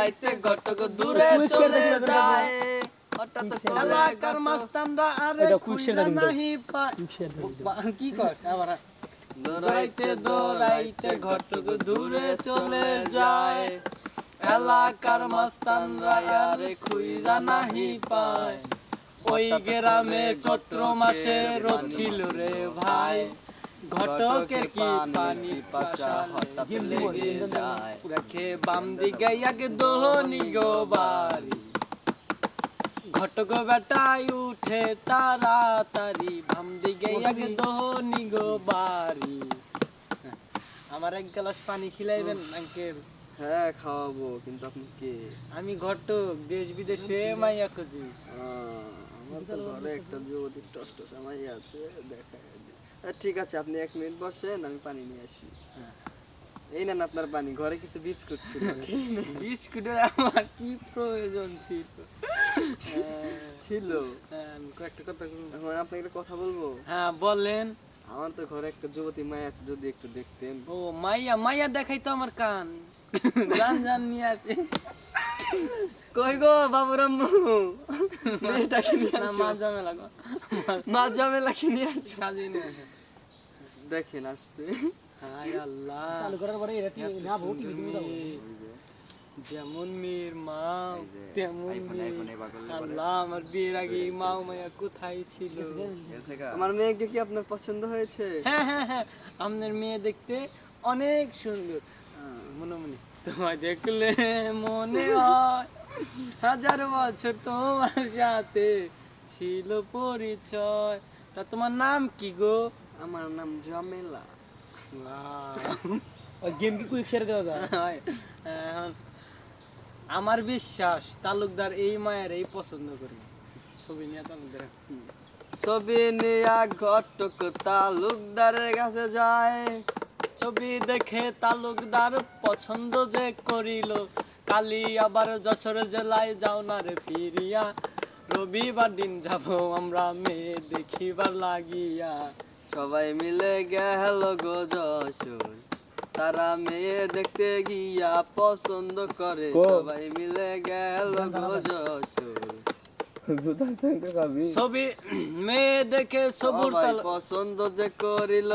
দৌড়াইতে ঘটক দূরে চলে যায়। এলাকার মাস্তানরা আরে খুঁজে নাহি পায়। বা- কি কর আমার দৌড়াইতে দৌড়াইতে ঘটক দূরে চলে যায়। এলাকার মাস্তানরা আরে খুঁজা নাহি পায়। ওই গ্রামে চৈত্র মাসে রোদ ছিল রে ভাই। ঘটকের কি পানি পাশা হঠাৎ লেগে যায়। রাখে বাম দিকে আগে দোহনি গো বাড়ি। ঘটক বেটাই উঠে তাড়াতাড়ি বাম দিকে আগে দোহনি গো বাড়ি। আমার এক গ্লাস পানি খিলাইবেন আঙ্কেল হ্যাঁ খাওয়াবো কিন্তু আপনি কে? আমি ঘটক দেশ বিদেশে মাইয়া খুঁজি। আমার তো ঘরে একটা টস আমাই আছে দেখা ঠিক আছে আপনি এক মিনিট বসেন আমি পানি নিয়ে আসি। এই নেন আপনার পানি ঘরে কিছু বিস্কুট ছিল। বিস্কুটের আমার কি প্রয়োজন ছিল? হ্যাঁ, ছিল। হ্যাঁ, কয়েকটা কথা এখন আপনাকে একটা কথা বলব? হ্যাঁ বলেন। আমার তো ঘরে একটা যুবতী মায় আছে যদি একটু দেখতেন। ও মাইয়া মাইয়া দেখাই তো আমার কান। জান জান নিয়ে আসে। কই গো বাবুরাম্মু? মেয়েটাকে নিয়ে। মা ঝামেলা গো। মা ঝামেলাকে নিয়ে আসো। সাজিয়ে নিয়ে আসে। দেখেন আসছে হায় আল্লাহ। চালু করার পরে এটা না তুমি দাও যেমন মেয়ের মা তেমন মেয়ে। আল্লাহ আমার বিয়ের আগে মা ও মাইয়া কোথায় ছিল? আমার মেয়েকে কি আপনার পছন্দ হয়েছে? হ্যাঁ হ্যাঁ হ্যাঁ। আপনার মেয়ে দেখতে অনেক সুন্দর। মনে মনে তোমায় দেখলে মনে হয় হাজার বছর তোমার সাথে ছিল পরিচয়। তা তোমার নাম কি গো? আমার নাম ওই গেম কি কুইক শেয়ার দেওয়া যায়? আমার বিশ্বাস তালুকদার এই মায়ের এই পছন্দ করি। ছবি নিয়ে তালুকদার। ছবি নিয়া ঘটক তালুকদারের কাছে যায়। ছবি দেখে তালুকদার পছন্দ যে করিল। কালি আবার যশোর জেলায় যাও না রে ফিরিয়া। রবিবার দিন যাব আমরা মেয়ে দেখিবার লাগিয়া। সবাই মিলে গেল গো যশোর। তারা মেয়ে দেখতে গিয়া পছন্দ করে। সবাই মিলে গেল গো যশোর। ছবি মেয়ে দেখে সবুর পছন্দ যে করিল।